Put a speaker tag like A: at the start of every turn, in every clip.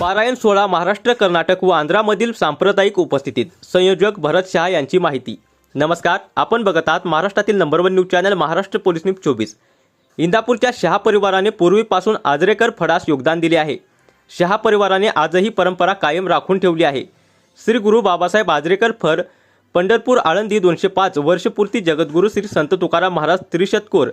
A: पारायण सोहळा महाराष्ट्र कर्नाटक व आंध्रामधील सांप्रदायिक उपस्थितीत. संयोजक भरत शहा यांची माहिती. नमस्कार आपण बघत आहात महाराष्ट्रातील number one news channel Maharashtra police news चोवीस. इंदापूरच्या शहा परिवाराने पूर्वीपासून आजरेकर फडास योगदान दिले आहे. शहा परिवाराने आजही परंपरा कायम राखून ठेवली आहे. श्री गुरु बाबासाहेब आजरेकर फड पंढरपूर आळंदी दोनशे पाच वर्षपूर्ती जगद्गुरू श्री संत तुकाराम महाराज त्रिशतकोर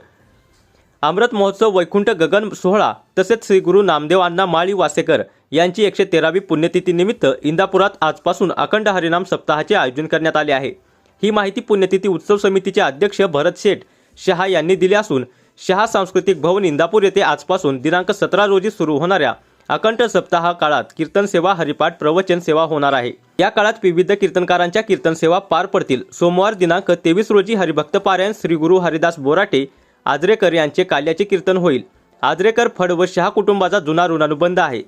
A: अमृत महोत्सव वैकुंठ गगन सोहळा तसेच श्री गुरु नामदेव अण्णा माळी वासेकर यांची एकशे तेरावी पुण्यतिथीनिमित्त इंदापुरात आजपासून अखंड हरिनाम सप्ताहाचे आयोजन करण्यात आले आहे. ही माहिती पुण्यतिथी उत्सव समितीचे अध्यक्ष भरत शेठ शहा यांनी दिली असून शहा सांस्कृतिक भवन इंदापूर येथे आजपासून दिनांक सतरा रोजी सुरू होणाऱ्या अखंड सप्ताह काळात कीर्तन सेवा हरिपाठ प्रवचन सेवा होणार आहे. या काळात विविध कीर्तनकारांच्या कीर्तन सेवा पार पडतील. सोमवार दिनांक तेवीस रोजी हरिभक्त पारायण श्री गुरु हरिदास बोराटे आजरेकर यांचे काल्याचे कीर्तन होईल. आजरेकर फड व शहा कुटुंबाचा जुना ऋणानुबंध आहे.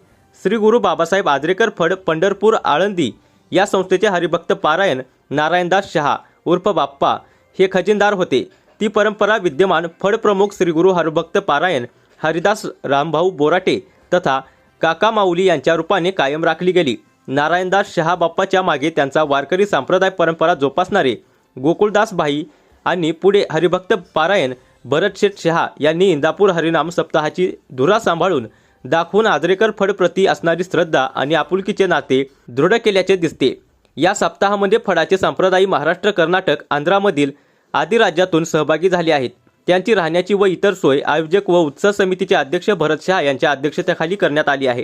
A: श्री गुरु बाबासाहेब आजरेकर फड पंढरपूर आळंदी या संस्थेचे हरिभक्त पारायण नारायणदास शहा उर्फ बाप्पा हे खजिनदार होते. ती परंपरा विद्यमान फड प्रमुख श्री गुरु हरिभक्त पारायण हरिदास रामभाऊ बोराटे तथा काका माऊली यांच्या रूपाने कायम राखली गेली. नारायणदास शहा बाप्पाच्या मागे त्यांचा वारकरी संप्रदाय परंपरा जोपासणारे गोकुळदास भाई आणि पुढे हरिभक्त पारायण भरतशेठ शहा यांनी इंदापूर हरिनाम सप्ताहाची धुरा सांभाळून दाखवून आजरेकर फडप्रती असणारी श्रद्धा आणि आपुलकीचे नाते दृढ केल्याचे दिसते. या सप्ताहामध्ये फडाचे संप्रदायी महाराष्ट्र कर्नाटक आंध्रामधील आदी राज्यातून सहभागी झाले आहेत. त्यांची राहण्याची व इतर सोय आयोजक व उत्सव समितीचे अध्यक्ष भरत शहा यांच्या अध्यक्षतेखाली करण्यात आली आहे.